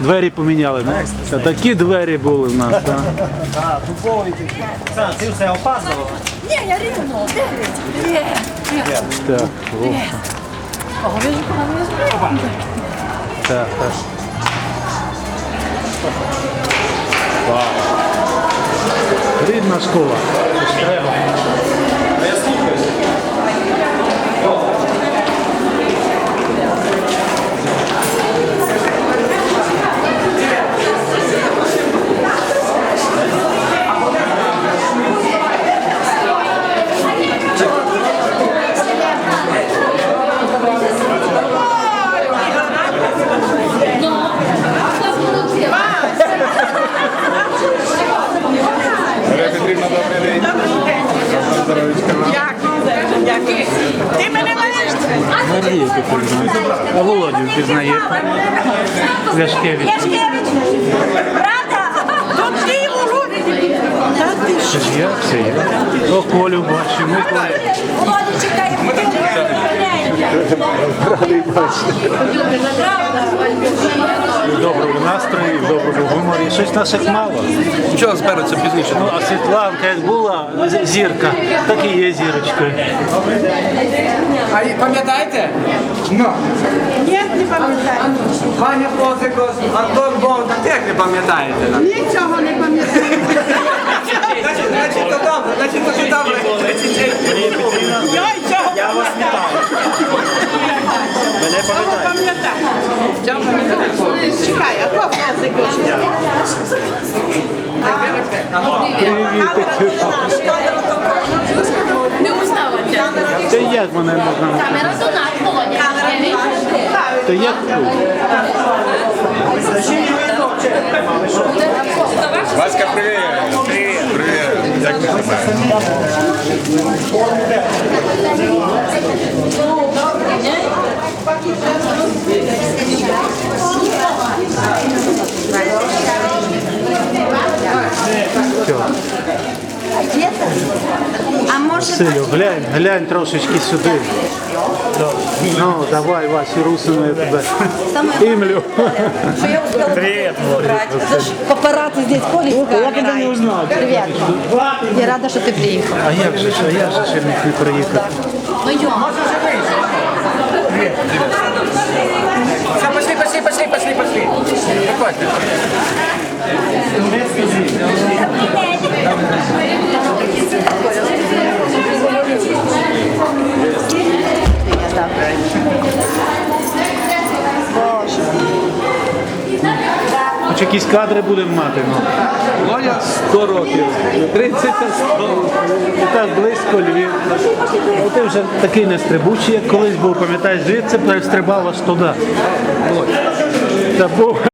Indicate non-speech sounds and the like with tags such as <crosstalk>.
Двері поміняли. ну. Такі двері були в нас. так. Такий. Оксана, ти все опаздувала? Ні, я рівно, дев'ять. Так, так, так. Вау. Рідна школа. Треба. Марію тут пізнає. Володю пізнає. Ляшкевич. Яшкевич. Правда? Тут твій урод. Та ти Це ж я, це я. О, Колю бачу, ми Колю. Володя чекає, Радий бачити. І в доброму настрої, і в гуморі. Щось наших мало. Нічого збереться пізніше. Ну, а Світланка як була зірка, так і є зірочкою. А пам'ятаєте? Ну, Ні, не пам'ятаю. Ваня Позикос, Антон Бондар, як не пам'ятаєте? Нічого не пам'ятаю. Значить, значить, то добре, значить, то добре. Я нічого не пам'ятаю. Мене пам'ятаю. Чекай, а хто фразик? Не узнала тебя. Та як мене можна? Камера до нас, Володя. Та як тут? Васька, привіт. Привіт. Привіт. Як ти себе? А може Силю, глянь, глянь трошечки сюди. Ну, давай, Васі Русину, я тебе <laughs> імлю. Что я успела Привіт, брать. Это ж папарацци здесь Колечка я тебя не узнал. Привет. Я рада, что ты приехал. А як же, ж, а як же ще міг не приїхати? Пойдем. Все, Виходьте. Хоч якісь кадри будемо мати, ну. Володя, 100 років, 30 та 100. І так близько Львів. А ти вже такий не стрибучий, як колись був, пам'ятаєш, звідси перестрибав аж туди. Та був.